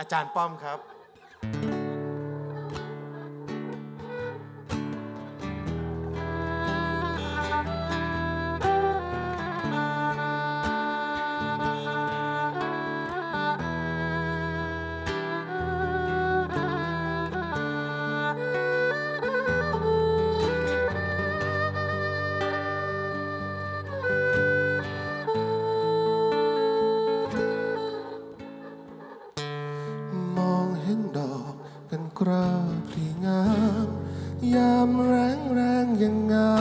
อาจารย์ป้อมครับ กราพลีงาม ยามแรงแรงยังงาม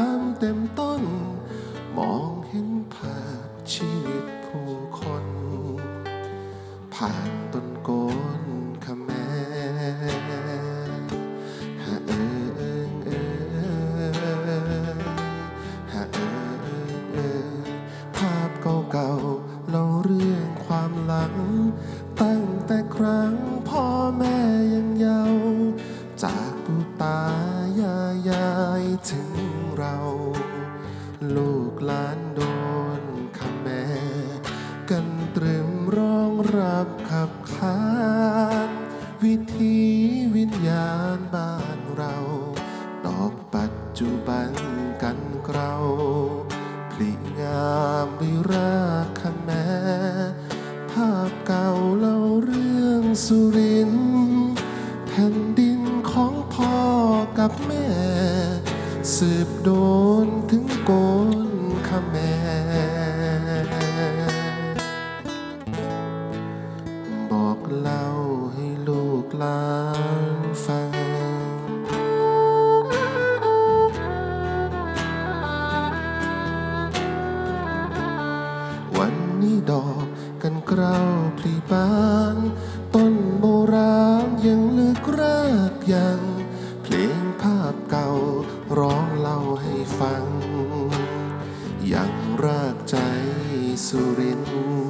ถึงเรา ลูกหลานโดนคำแม่กันตรึมร้องรับขับขานวิธีวิญญาณบ้านเราดอกปัจจุบันกันเกลาพลิงามวิราคแม่ภาพเก่าเล่าเรื่องสุรินแผ่นดินของพ่อกับแม่ สืบโดนถึงโกนขแม่บอกเล่าให้ลูกหลานฟัง วันนี้ดอกกันเกล้าพลีบานต้นโบราณยังลึกรากยัง ฟัง ยังรากใจสุรินทร์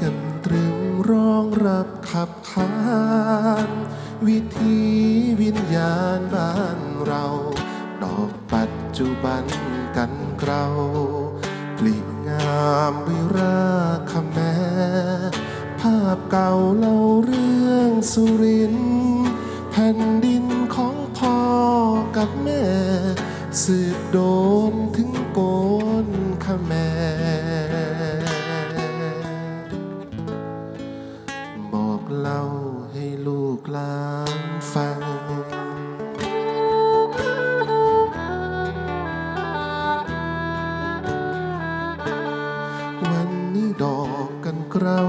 กันตรึมร้องรับขับขานวิธีวิญญาณบ้านเรา ดอกปัจจุบันกันเกลาปลีงามวิราคแม่ภาพเก่าเล่าเรื่องสุรินแผ่นดินของพ่อกับแม่ สืบโดนถึงโกนขแม่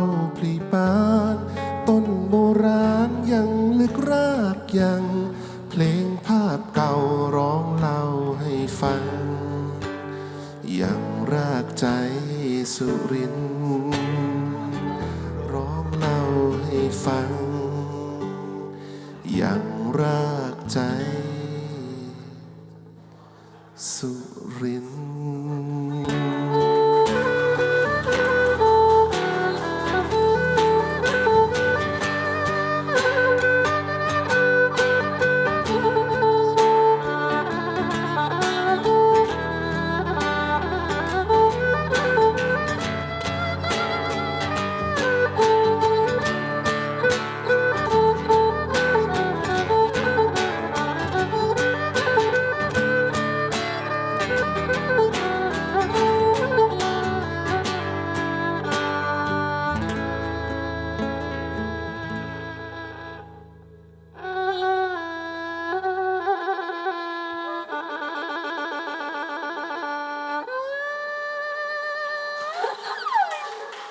เกล้าพลีปาน ต้นโบราณยังลึกรากยัง เพลงภาพเก่าร้องเล่าให้ฟัง ยังรากใจสุรินร์ร้องเล่าให้ฟัง ยังรากใจ